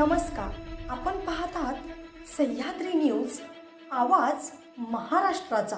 नमस्कार. आपण पाहत आहात सह्याद्री न्यूज आवाज महाराष्ट्राचा.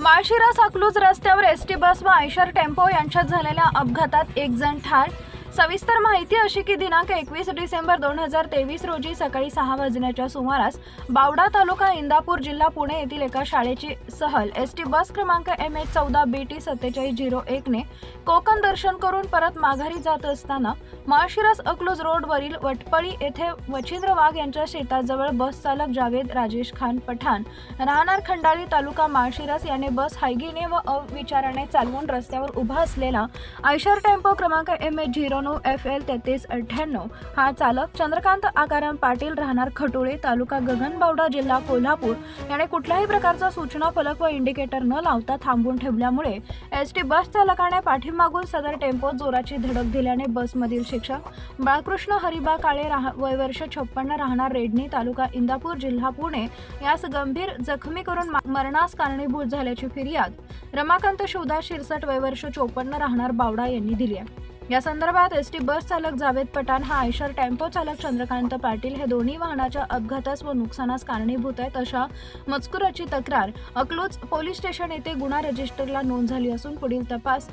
माळशिरा साकलूज रस्त्यावर एस टी बस व आयशर टेम्पो यांच्यात झालेल्या अपघातात एक जण ठार सविस्तर माहिती अशी की दिनांक एकवीस डिसेंबर दोन हजार तेवीस रोजी सकाळी सहा वाजण्याच्या सुमारास बावडा तालुका इंदापूर जिल्हा पुणे येथील एका शाळेची सहल एस टी बस क्रमांक एम एच चौदा बी टी सत्तेचाळीस झिरो एकने कोकण दर्शन करून परत माघारी जात असताना माळशिरस अकलूज रोडवरील वटपळी येथे वचिंद्र वाघ यांच्या शेताजवळ बस चालक जावेद राजेश खान पठाण राहणार खंडाळी तालुका माळशिरस याने बस हायगीने व अविचाराने चालवून रस्त्यावर उभा असलेला आयशर टेम्पो क्रमांक एम एच झिरो नऊ एफ एल तेहतीस अठ्ठ्याण्णव. हा चालक चंद्रकांत आकाराम पाटील राहणार खटोळे तालुका गगनबावडा जिल्हा कोल्हापूर. याने कुठल्याही प्रकारचा सूचना फलक व इंडिकेटर न लावता थांबून ठेवल्यामुळे एस टी बस चालकाने पाठीमागून सदर टेम्पो जोराची धडक दिल्याने बसमधील शिक्षक बाळकृष्ण हरिबा काळे राह वय वर्ष छप्पन्न राहणार रेडणी तालुका इंदापूर जिल्हा पुणे. यास गंभीर जखमी करून मरणास कारणीभूत झाल्याची फिर्याद रमाकांत शिवदास शिरसट वय वर्ष चोपन्न राहणार बावडा यांनी दिली आहे. या संदर्भात एस टी बस चालक जावेद पठाण हा आयशर टेम्पो चालक चंद्रकांत पाटील हे दोन्ही वाहनाच्या अपघातास व नुकसानास कारणीभूत आहेत अशा मजकुराची तक्रार अकलूज पोलीस स्टेशन येथे गुन्हा रजिस्टरला नोंद झाली असून पुढील तपास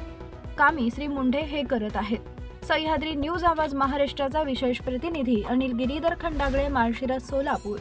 कामी श्री मुंढे हे करत आहेत. सह्याद्री न्यूज आवाज महाराष्ट्राचा विशेष प्रतिनिधी अनिल गिरीधर खंडागळे माळशिरस सोलापूर.